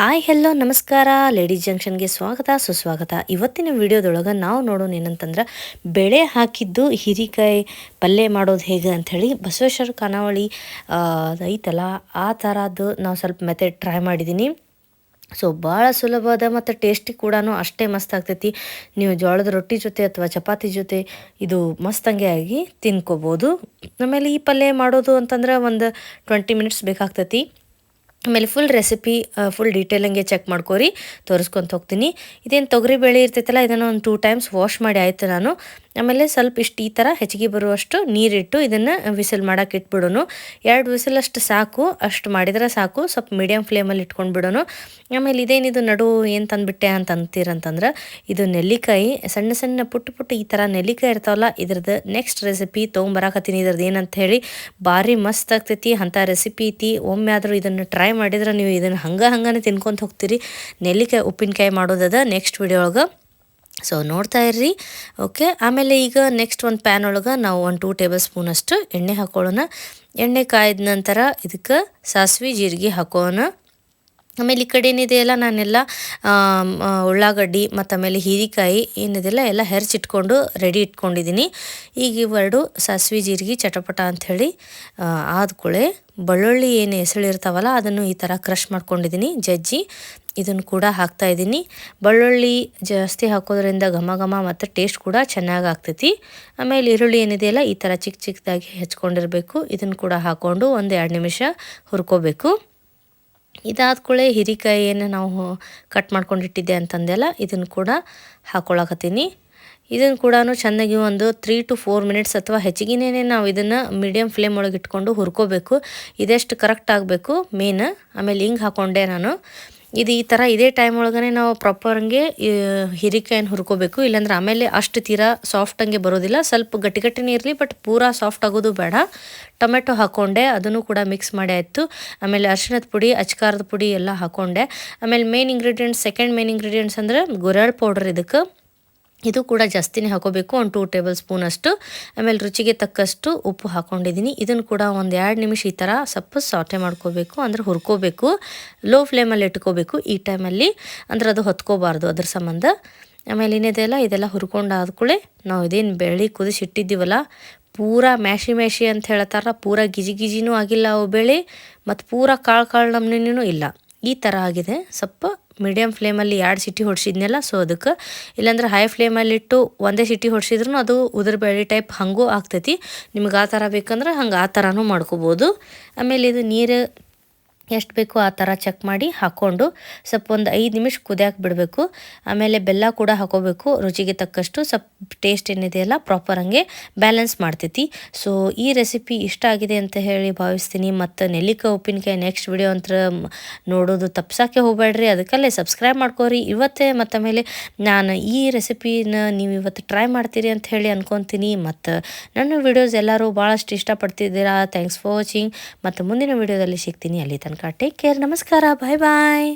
Hi hello ನಮಸ್ಕಾರ. Ladies ಜಂಕ್ಷನ್ಗೆ ಸ್ವಾಗತ, ಸುಸ್ವಾಗತ. ಇವತ್ತಿನ ವಿಡಿಯೋದೊಳಗೆ ನಾವು ನೋಡೋಣ ಏನಂತಂದ್ರೆ, ಬೆಳೆ ಹಾಕಿದ್ದು ಹೀರಿಕಾಯಿ ಪಲ್ಯ ಮಾಡೋದು ಹೇಗೆ ಅಂಥೇಳಿ ಬಸವೇಶ್ವರ ಖಾನಾವಳಿ ಐತಲ್ಲ, ಆ ಥರದ್ದು ನಾವು ಸ್ವಲ್ಪ ಮೆಥಡ್ ಟ್ರೈ ಮಾಡಿದ್ದೀನಿ ಸೊ ಭಾಳ ಸುಲಭದ ಮತ್ತು ಟೇಸ್ಟಿ ಕೂಡ ಅಷ್ಟೇ ಮಸ್ತ್ ಆಗ್ತೈತಿ. ನೀವು ಜೋಳದ ರೊಟ್ಟಿ ಜೊತೆ ಅಥವಾ ಚಪಾತಿ ಜೊತೆ ಇದು ಮಸ್ತಂಗೆ ಆಗಿ ತಿನ್ಕೋಬೋದು. ಆಮೇಲೆ ಈ ಪಲ್ಯ ಮಾಡೋದು ಅಂತಂದ್ರೆ ಒಂದು ಟ್ವೆಂಟಿ ಮಿನಿಟ್ಸ್ ಬೇಕಾಗ್ತೈತಿ. ಆಮೇಲೆ ಫುಲ್ ರೆಸಿಪಿ ಫುಲ್ ಡೀಟೇಲಂಗೆ ಚೆಕ್ ಮಾಡ್ಕೋರಿ, ತೋರಿಸ್ಕೊಂತ ಹೋಗ್ತೀನಿ. ಇದೇನು ತೊಗರಿ ಬೇಳೆ ಇರ್ತೈತಲ್ಲ, ಇದನ್ನು ಒಂದು ಟೂ ಟೈಮ್ಸ್ ವಾಶ್ ಮಾಡಿ ಆಯಿತು ನಾನು. ಆಮೇಲೆ ಸ್ವಲ್ಪ ಇಷ್ಟು ಈ ಥರ ಹೆಚ್ಚಿಗೆ ಬರುವಷ್ಟು ನೀರಿಟ್ಟು ಇದನ್ನು ವಿಸಿಲ್ ಮಾಡೋಕೆ ಇಟ್ಬಿಡೋನು. ಎರಡು ವಿಸಿಲ್ ಅಷ್ಟು ಸಾಕು, ಅಷ್ಟು ಮಾಡಿದ್ರೆ ಸಾಕು, ಸ್ವಲ್ಪ ಮೀಡಿಯಮ್ ಫ್ಲೇಮಲ್ಲಿ ಇಟ್ಕೊಂಡು ಬಿಡೋನು. ಆಮೇಲೆ ಇದೇನಿದು ನಡು ಏನು ತಂದುಬಿಟ್ಟೆ ಅಂತ ಅಂತೀರಂತಂದ್ರೆ, ಇದು ನೆಲ್ಲಿಕಾಯಿ. ಸಣ್ಣ ಸಣ್ಣ ಪುಟ್ಟ ಪುಟ್ಟ ಈ ಥರ ನೆಲ್ಲಿಕಾಯಿ ಇರ್ತಾವಲ್ಲ, ಇದ್ರದ್ದು ನೆಕ್ಸ್ಟ್ ರೆಸಿಪಿ ತೊಗೊಂಬರಾಕತ್ತೀನಿ. ಇದ್ರದ್ದು ಏನಂತ ಹೇಳಿ, ಭಾರಿ ಮಸ್ತ್ ಆಗ್ತೈತಿ. ಅಂಥ ರೆಸಿಪಿ ಐತಿ. ಒಮ್ಮೆ ಆದರೂ ಇದನ್ನು ಟ್ರೈ ಮಾಡಿದ್ರೆ ನೀವು ಇದನ್ನು ಹಂಗೆ ಹಂಗೆ ತಿನ್ಕೊಂತ ಹೋಗ್ತೀರಿ. ನೆಲ್ಲಿಕಾಯಿ, ಉಪ್ಪಿನಕಾಯಿ ಮಾಡೋದದ ನೆಕ್ಸ್ಟ್ ವಿಡಿಯೋ ಒಳಗೆ. ಸೊ ನೋಡ್ತಾ ಇರ್ರಿ. ಓಕೆ ಆಮೇಲೆ ಈಗ ನೆಕ್ಸ್ಟ್ ಒಂದು ಪ್ಯಾನ್ ಒಳಗೆ ನಾವು ಒಂದು ಟೂ ಟೇಬಲ್ ಸ್ಪೂನಷ್ಟು ಎಣ್ಣೆ ಹಾಕೊಳ್ಳೋಣ. ಎಣ್ಣೆ ಕಾಯ್ದ ನಂತರ ಇದಕ್ಕೆ ಸಾಸಿವೆ, ಜೀರಿಗೆ ಹಾಕೋಣ. ಆಮೇಲೆ ಈ ಕಡೆ ಏನಿದೆಯಲ್ಲ ನಾನೆಲ್ಲ ಉಳ್ಳಾಗಡ್ಡಿ ಮತ್ತು ಆಮೇಲೆ ಹೀರಿಕಾಯಿ ಏನಿದೆಯಲ್ಲ ಎಲ್ಲ ಹೆರ್ಚಿಟ್ಕೊಂಡು ರೆಡಿ ಇಟ್ಕೊಂಡಿದ್ದೀನಿ ಈಗ ಇವೆರಡು ಸಾಸಿವೆ, ಜೀರಿಗೆ, ಚಟಪಟ ಅಂಥೇಳಿ ಆದ್ಕೂಳೆ, ಬಳ್ಳುಳ್ಳಿ ಏನು ಹೆಸಳಿರ್ತಾವಲ್ಲ ಅದನ್ನು ಈ ಥರ ಕ್ರಷ್ ಮಾಡ್ಕೊಂಡಿದ್ದೀನಿ ಜಜ್ಜಿ ಇದನ್ನು ಕೂಡ ಹಾಕ್ತಾ ಇದ್ದೀನಿ ಬೆಳ್ಳುಳ್ಳಿ ಜಾಸ್ತಿ ಹಾಕೋದ್ರಿಂದ ಘಮ ಘಮ ಮತ್ತು ಟೇಸ್ಟ್ ಕೂಡ ಚೆನ್ನಾಗಿ ಆಗ್ತೈತಿ. ಆಮೇಲೆ ಈರುಳ್ಳಿ ಏನಿದೆಯಲ್ಲ ಈ ಥರ ಚಿಕ್ಕ ಚಿಕ್ಕದಾಗಿ ಹೆಚ್ಕೊಂಡಿರಬೇಕು. ಇದನ್ನು ಕೂಡ ಹಾಕ್ಕೊಂಡು ಒಂದು ಎರಡು ನಿಮಿಷ ಹುರ್ಕೋಬೇಕು. ಇದಾದ ಕೂಡಲೇ ಹೀರಿಕಾಯಿಯನ್ನು ನಾವು ಕಟ್ ಮಾಡ್ಕೊಂಡಿಟ್ಟಿದ್ದೆ ಅಂತಂದೆಲ್ಲ ಇದನ್ನು ಕೂಡ ಹಾಕ್ಕೊಳಕತ್ತೀನಿ ಇದನ್ನು ಕೂಡ ಚೆನ್ನಾಗಿ ಒಂದು ತ್ರೀ ಟು ಫೋರ್ ಮಿನಿಟ್ಸ್ ಅಥವಾ ಹೆಚ್ಚಿಗೆನೇ ನಾವು ಇದನ್ನು ಮೀಡಿಯಮ್ ಫ್ಲೇಮ್ ಒಳಗೆ ಇಟ್ಕೊಂಡು ಹುರ್ಕೋಬೇಕು. ಇದೆಷ್ಟು ಕರೆಕ್ಟ್ ಆಗಬೇಕು ಮೇನ್ ಆಮೇಲೆ ಹಿಂಗೆ ಹಾಕ್ಕೊಂಡೆ ನಾನು. ಇದು ಈ ಥರ ಇದೇ ಟೈಮ್ ಒಳಗನೆ ನಾವು ಪ್ರಾಪರಂಗೆ ಹಿರಿಕಾಯನ್ನು ಹುರ್ಕೋಬೇಕು. ಇಲ್ಲಾಂದ್ರೆ ಆಮೇಲೆ ಅಷ್ಟು ತೀರಾ ಸಾಫ್ಟ್ ಹಂಗೆ ಬರೋದಿಲ್ಲ. ಸ್ವಲ್ಪ ಗಟ್ಟಿ ಗಟ್ಟಿನೇ ಇರಲಿ ಬಟ್ ಪೂರಾ ಸಾಫ್ಟ್ ಆಗೋದು ಬೇಡ. ಟೊಮೆಟೊ ಹಾಕ್ಕೊಂಡೆ ಅದನ್ನು ಕೂಡ ಮಿಕ್ಸ್ ಮಾಡಿ ಆಯಿತು. ಆಮೇಲೆ ಅರಿಶಿಣದ ಪುಡಿ, ಅಚ್ಕಾರದ ಪುಡಿ ಎಲ್ಲ ಹಾಕ್ಕೊಂಡೆ ಆಮೇಲೆ main ingredients second main ingredients ಅಂದ್ರೆ ಗುರೆಳ್ ಪೌಡ್ರ್ ಇದಕ್ಕೆ. ಇದು ಕೂಡ ಜಾಸ್ತಿನೇ ಹಾಕೋಬೇಕು. ಒಂದು ಟೂ ಟೇಬಲ್ ಸ್ಪೂನ್ ಅಷ್ಟು. ಆಮೇಲೆ ರುಚಿಗೆ ತಕ್ಕಷ್ಟು ಉಪ್ಪು ಹಾಕೊಂಡಿದ್ದೀನಿ. ಇದನ್ನು ಕೂಡ ಒಂದು ಎರಡು ನಿಮಿಷ ಈ ಥರ ಸಪ್ಪು ಸಾಟೆ ಮಾಡ್ಕೋಬೇಕು. ಅಂದ್ರೆ ಹುರ್ಕೋಬೇಕು. ಲೋ ಫ್ಲೇಮಲ್ಲಿ ಇಟ್ಕೋಬೇಕು. ಈ ಟೈಮಲ್ಲಿ ಅಂದ್ರೆ ಅದು ಹೊತ್ಕೋಬಾರ್ದು ಅದ್ರ ಸಂಬಂಧ. ಆಮೇಲೆ ಇನ್ನೇದೆಲ್ಲ ಇದೆಲ್ಲ ಹುರ್ಕೊಂಡಾದ ಕೂಡ ನಾವು ಇದೇನು ಬೆಳ್ಳಿ ಕುದಿಸಿಟ್ಟಿದ್ದೀವಲ್ಲ, ಪೂರಾ ಮ್ಯಾಶಿ ಮ್ಯಾಶಿ ಅಂತ ಹೇಳ್ತಾರ ಪೂರಾ ಗಿಜಿ ಗಿಜಿನೂ ಆಗಿಲ್ಲ ಅವು ಬೆಳೆ, ಮತ್ತು ಪೂರಾ ಕಾಳು ಕಾಳು ನಮ್ನಿನೂ ಇಲ್ಲ. ಈ ಥರ ಆಗಿದೆ. ಸ್ವಲ್ಪ ಮೀಡಿಯಮ್ ಫ್ಲೇಮಲ್ಲಿ ಎರಡು ಸಿಟಿ ಹೊಡ್ಸಿದ್ನಲ್ಲ ಸೊ ಅದಕ್ಕೆ ಇಲ್ಲಾಂದ್ರೆ ಹೈ ಫ್ಲೇಮಲ್ಲಿಟ್ಟು ಒಂದೇ ಸಿಟಿ ಹೊಡ್ಸಿದ್ರು ಅದು ಉದುರು ಬೇಳೆ ಟೈಪ್ ಹಂಗೂ ಆಗ್ತೈತಿ. ನಿಮ್ಗೆ ಆ ಥರ ಬೇಕಂದ್ರೆ ಹಂಗೆ ಆ ಥರನೂ ಮಾಡ್ಕೋಬೋದು. ಆಮೇಲೆ ಇದು ನೀರು ಎಷ್ಟು ಬೇಕೋ ಆ ಥರ ಚೆಕ್ ಮಾಡಿ ಹಾಕ್ಕೊಂಡು ಸ್ವಲ್ಪ ಒಂದು ಐದು ನಿಮಿಷ ಕುದಿಯಾಕೆ ಬಿಡಬೇಕು. ಆಮೇಲೆ ಬೆಲ್ಲ ಕೂಡ ಹಾಕೋಬೇಕು. ರುಚಿಗೆ ತಕ್ಕಷ್ಟು ಸ್ವಲ್ಪ ಟೇಸ್ಟ್ ಏನಿದೆಯಲ್ಲ ಪ್ರಾಪರ್ ಹಂಗೆ ಬ್ಯಾಲೆನ್ಸ್ ಮಾಡ್ತೈತಿ. ಸೊ ಈ ರೆಸಿಪಿ ಇಷ್ಟ ಆಗಿದೆ ಅಂತ ಹೇಳಿ ಭಾವಿಸ್ತೀನಿ. ಮತ್ತು ನೆಲ್ಲಿಕಾಯಿ ಉಪ್ಪಿನಕಾಯಿ ನೆಕ್ಸ್ಟ್ ವಿಡಿಯೋ ಅಂತ ನೋಡೋದು ತಪ್ಸೋಕ್ಕೆ ಹೋಗಬೇಡ್ರಿ. ಅದಕ್ಕಲ್ಲೇ ಸಬ್ಸ್ಕ್ರೈಬ್ ಮಾಡ್ಕೋರಿ. ಇವತ್ತೇ ಮತ್ತು ಆಮೇಲೆ ನಾನು ಈ ರೆಸಿಪಿನ ನೀವು ಇವತ್ತು ಟ್ರೈ ಮಾಡ್ತೀರಿ ಅಂತ ಹೇಳಿ ಅಂದ್ಕೊತೀನಿ ಮತ್ತು ನನ್ನ ವಿಡಿಯೋಸ್ ಎಲ್ಲರೂ ಭಾಳಷ್ಟು ಇಷ್ಟಪಡ್ತಿದ್ದೀರಾ. ಥ್ಯಾಂಕ್ಸ್ ಫಾರ್ ವಾಚಿಂಗ್ ಮತ್ತು ಮುಂದಿನ ವಿಡಿಯೋದಲ್ಲಿ ಸಿಗ್ತೀನಿ. ಅಲ್ಲಿ ತನಕ ಟೇಕ್ ಕೇರ್ ನಮಸ್ಕಾರ ಬಾಯ್ ಬಾಯ್